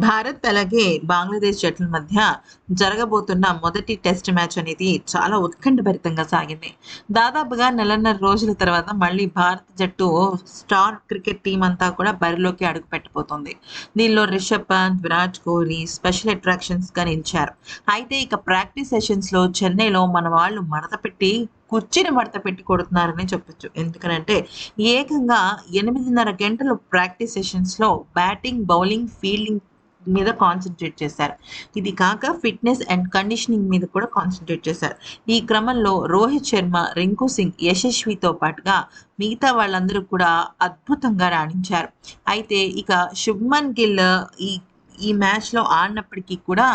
భారత్ అలాగే బంగ్లాదేశ్ జట్ల మధ్య జరగబోతున్న మొదటి టెస్ట్ మ్యాచ్ అనేది చాలా ఉత్కంఠభరితంగా సాగింది. దాదాపుగా నెలన్నర రోజుల తర్వాత మళ్ళీ భారత జట్టు స్టార్ క్రికెట్ టీం అంతా కూడా బరిలోకి అడుగు పెట్టబోతోంది దీనిలో రిషబ్ పంత్ విరాట్ కోహ్లీ స్పెషల్ అట్రాక్షన్స్గా నిలిచారు అయితే ఇక ప్రాక్టీస్ సెషన్స్లో చెన్నైలో మన వాళ్ళు మడత పెట్టి కుర్చీని మడత పెట్టి కొడుతున్నారని చెప్పొచ్చు. ఎందుకనంటే ఏకంగా ఎనిమిదిన్నర గంటలు ప్రాక్టీస్ సెషన్స్లో బ్యాటింగ్ బౌలింగ్ ఫీల్డింగ్ మీద కాన్సన్ట్రేట్ చేశారు. ఇది కాక ఫిట్నెస్ అండ్ కండిషనింగ్ మీద కూడా కాన్సన్ట్రేట్ చేశారు. ఈ క్రమంలో రోహిత్ శర్మ రింకు సింగ్ యశస్వితో పాటుగా మిగతా వాళ్ళందరూ కూడా అద్భుతంగా రాణించారు. అయితే ఇక శుభ్మన్ గిల్ ఈ ఈ మ్యాచ్లో ఆడినప్పటికీ కూడా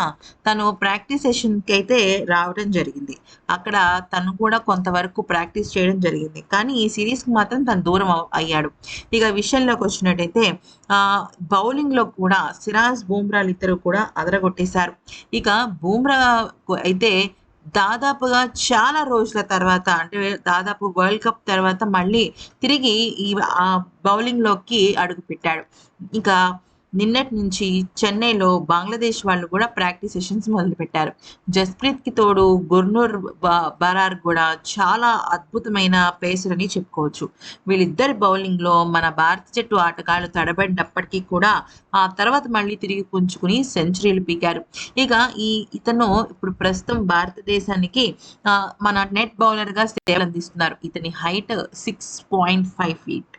తను ప్రాక్టీస్ సెషన్కి అయితే రావడం జరిగింది. అక్కడ తను కూడా కొంతవరకు ప్రాక్టీస్ చేయడం జరిగింది. కానీ ఈ సిరీస్కి మాత్రం తను దూరం అయ్యాడు. ఇక విషయంలోకి వచ్చినట్టయితే బౌలింగ్లో కూడా సిరాజ్ బూమ్రాలు ఇద్దరు కూడా అదరగొట్టేశారు. ఇక బూమ్రా అయితే దాదాపుగా చాలా రోజుల తర్వాత అంటే దాదాపు వరల్డ్ కప్ తర్వాత మళ్ళీ తిరిగి ఈ ఆ బౌలింగ్లోకి అడుగుపెట్టాడు. ఇంకా నిన్నటి నుంచి చెన్నైలో బంగ్లాదేశ్ వాళ్ళు కూడా ప్రాక్టీస్ సెషన్స్ మొదలుపెట్టారు. జస్ప్రీత్కి తోడు గుర్నూర్ బ- బరార్ కూడా చాలా అద్భుతమైన పేసర్ అని చెప్పుకోవచ్చు. వీళ్ళిద్దరి బౌలింగ్లో మన భారత జట్టు ఆటగాళ్ళు తడబడినప్పటికీ కూడా ఆ తర్వాత మళ్ళీ తిరిగి పుంజుకుని సెంచరీలు పీకారు. ఇక ఈ ఇతను ఇప్పుడు ప్రస్తుతం భారతదేశానికి మన నెట్ బౌలర్గా సేవలు అందిస్తున్నారు ఇతని height six point five feet.